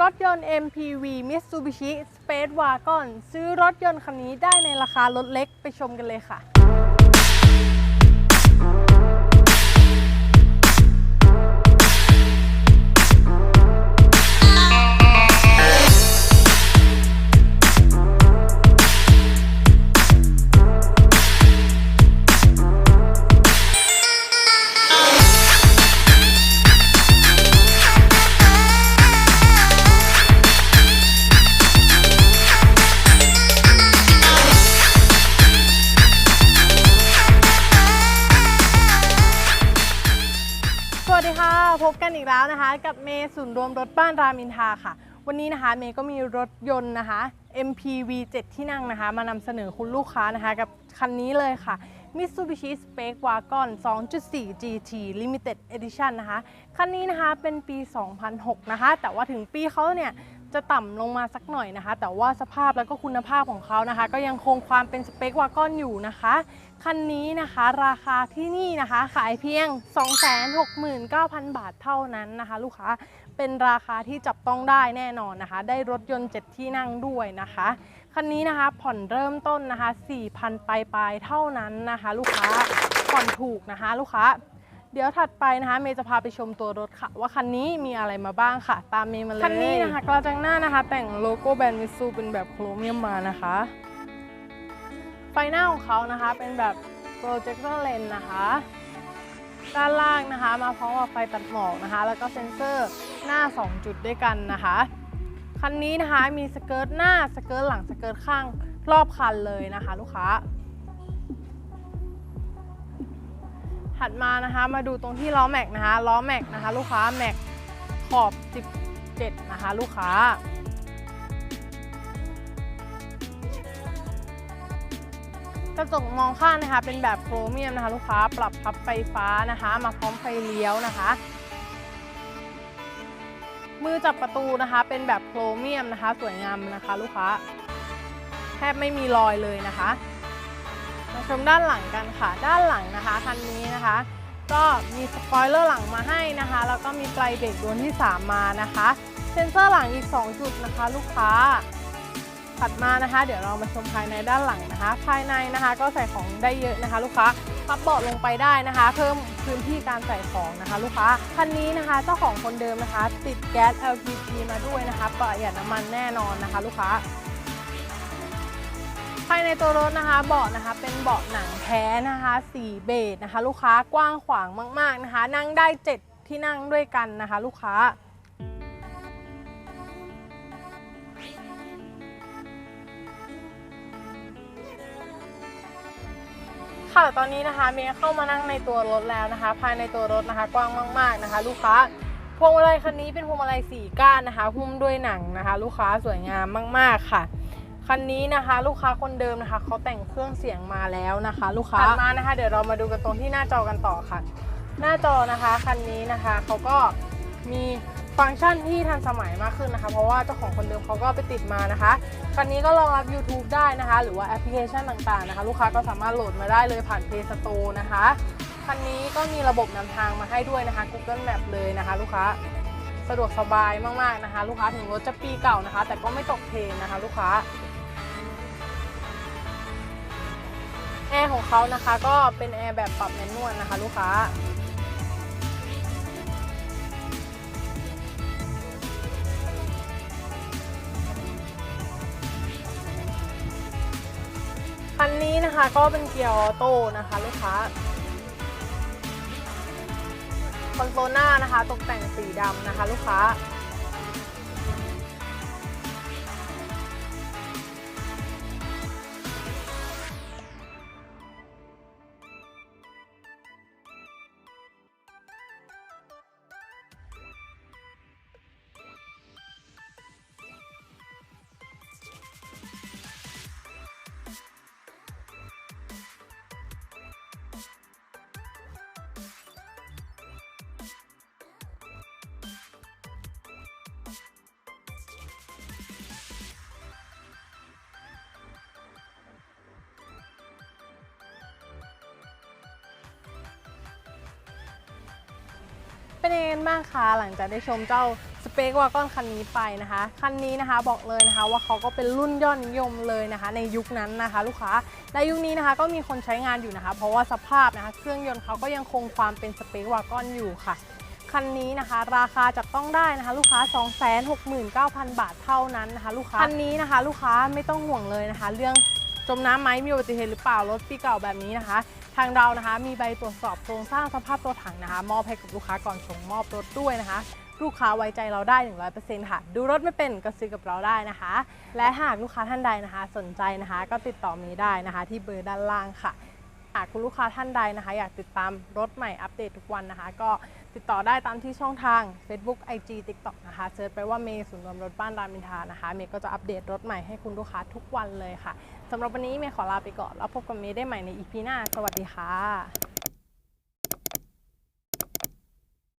รถยนต์ MPV Mitsubishi Space Wagon ซื้อรถยนต์คันนี้ได้ในราคารถเล็กไปชมกันเลยค่ะ บกันอีกแล้วนะคะ กับเมย์ศูนย์รวมรถบ้านรามินทาค่ะ วันนี้นะคะเมย์ก็มีรถยนต์นะคะ MPV 7 ที่นั่งนะคะ มานำเสนอคุณลูกค้านะคะ กับคันนี้เลยค่ะ Mitsubishi Space Wagon 2.4 GT Limited Edition นะคะ คันนี้นะคะเป็นปี 2006 นะคะ แต่ว่าถึงปีเขาเนี่ย จะต่ำลงมาสักหน่อยนะคะ แต่ว่าสภาพแล้วก็คุณภาพของเขานะคะ ก็ยังคงความเป็นสเปควากอนอยู่นะคะคันนี้นะคะราคาที่นี่นะคะขายเพียง 269,000 บาทเท่านั้นนะคะ ลูกค้าเป็นราคาที่จับต้องได้แน่นอนนะคะ ได้รถยนต์ 7 ที่นั่งด้วยนะคะ คันนี้นะคะผ่อนเริ่มต้นนะคะ 4,000 ปลายๆเท่านั้นนะคะ ลูกค้าผ่อนถูกนะคะ ลูกค้า เดี๋ยวถัดไปนะคะเมย์จะพาไปชมตัวรถค่ะ ว่าคันนี้มีอะไรมาบ้างค่ะ ตามเมย์มาเลยคันนี้นะคะกระจังหน้านะคะ แต่งโลโก้แบรนด์มิซูเป็นแบบโครเมียมมานะคะ ไฟหน้าของเขานะคะเป็นแบบโปรเจคเตอร์เลนนะคะ ด้านล่างนะคะ มาพร้อมกับไฟตัดหมอกนะคะ แล้วก็เซ็นเซอร์หน้า 2 จุดด้วยกันนะคะคันนี้นะคะมีสเกิร์ตหน้าสเกิร์ตหลังสเกิร์ตข้างรอบคันเลยนะคะ ลูกค้า ถัดมานะคะมาดูตรงที่ล้อแม็กนะคะล้อแม็กนะคะลูกค้าแม็กขอบ 17 นะคะลูกค้า กระจกมองข้างนะคะเป็นแบบโครเมียมนะคะลูกค้าปรับพับไฟฟ้านะคะ มาพร้อมไฟเลี้ยวนะคะ มือจับประตูนะคะเป็นแบบโครเมียมนะคะ สวยงามนะคะ ลูกค้าแทบไม่มีรอยเลยนะคะ มาชมด้านหลังกันค่ะ ด้านหลังนะคะคันนี้นะคะ ก็มีสปอยเลอร์หลังมาให้นะคะ แล้วก็มีปลายเบรกดวงที่ 3 มานะคะ เซ็นเซอร์หลังอีก 2 จุดนะคะ ลูกค้าถัดมานะคะ เดี๋ยวเรามาชมภายในด้านหลังนะคะ ภายในนะคะ ก็ใส่ของได้เยอะนะคะ ลูกค้าพับเบาะลงไปได้นะคะ เพิ่มพื้นที่การใส่ของนะคะ ลูกค้าคันนี้นะคะเจ้าของคนเดิมนะคะ ติดแก๊ส LPG มาด้วยนะคะประหยัดน้ำมันแน่นอนนะคะ ลูกค้า ภายในตัวรถนะคะเบาะนะคะ เป็นเบาะหนังแท้นะคะสีเบจนะคะ ลูกค้ากว้างขวางมาก ๆนะคะ นั่งได้ 7 ที่นั่งด้วยกันนะคะ ลูกค้าค่ะตอนนี้นะคะเมย์เข้ามานั่งในตัวรถแล้วนะคะ ภายในตัวรถนะคะ กว้างมาก ๆนะคะ ลูกค้าพวงมาลัยคันนี้เป็นพวงมาลัยสี่ก้านนะคะหุ้มด้วยหนังนะคะ ลูกค้าสวยงามมาก ๆค่ะ คันนี้นะคะ ลูกค้าคนเดิมนะคะเขาแต่งเครื่องเสียงมาแล้วนะคะ ลูกค้าถัดมานะคะ เดี๋ยวเรามาดูกันตรงที่หน้าจอกันต่อค่ะ หน้าจอนะคะคันนี้นะคะเขาก็มีฟังก์ชันที่ทันสมัยมากขึ้นนะคะ เพราะว่าเจ้าของคนเดิมเขาก็ไปติดมานะคะคันนี้ก็รองรับ YouTube ได้นะคะ หรือว่าแอปพลิเคชันต่างๆนะคะ ลูกค้าก็สามารถโหลดมาได้เลยผ่าน Play Store นะคะคันนี้ก็มีระบบนำทางมาให้ด้วยนะคะ Google Map เลยนะคะ ลูกค้าสะดวกสบายมากๆนะคะ ลูกค้าถึงรถจะปีเก่านะคะ แต่ก็ไม่ตกเทนนะคะ ลูกค้า แอร์ของเขานะคะก็เป็นแอร์แบบปรับแมนนวลนะคะ ลูกค้าคันนี้นะคะก็เป็นเกียร์ออโต้นะคะ ลูกค้าคอนโซลหน้านะคะ ตกแต่งสีดำนะคะ ลูกค้า เป็นยังไงกันบ้างคะหลังจากได้ชมเจ้า Space ควากอนคันนี้ไปนะคะ คันนี้นะคะบอกเลยนะคะว่าเขาก็เป็นรุ่นยอดนิยมเลยนะคะ ในยุคนั้นนะคะ ลูกค้าและยุคนี้นะคะก็มีคนใช้งานอยู่นะคะ เพราะว่าสภาพนะคะเครื่องยนต์เขาก็ยังคงความเป็นสเปควากอนอยู่ค่ะคันนี้นะคะ ราคาจับต้องได้นะคะ ลูกค้า 269,000 บาทเท่านั้นนะคะ ลูกค้าคันนี้นะคะ ลูกค้าไม่ต้องห่วงเลยนะคะ เรื่องจมน้ำไหมมีอุบัติเหตุหรือเปล่ารถปีเก่าแบบนี้นะคะางเรานะคะมีใบตรวจสอบโครงสร้างสภาพตัวถังนะคะ มอบให้กับลูกค้าก่อนส่งมอบรถด้วยนะคะ ลูกค้าไว้ใจเราได้ 100%ค่ะ ดูรถไม่เป็นก็ซื้อกับเราได้นะคะ และหากลูกค้าท่านใดนะคะ สนใจนะคะ ก็ติดต่อมีได้นะคะ ที่เบอร์ด้านล่างค่ะ หากคุณลูกค้าท่านใดนะคะ อยากติดตามรถใหม่อัปเดตทุกวันนะคะ ก็ติดต่อได้ตามที่ช่องทาง Facebook IG TikTok นะคะเซิร์ชไปว่าเมย์ศูนย์รวมรถบ้านรามอินทานะคะ เมย์ก็จะอัปเดตรถใหม่ให้คุณลูกค้าทุกวันเลยค่ะสำหรับวันนี้เมย์ขอลาไปก่อนแล้วพบกับเมย์ได้ใหม่ในอีพีหน้า สวัสดีค่ะ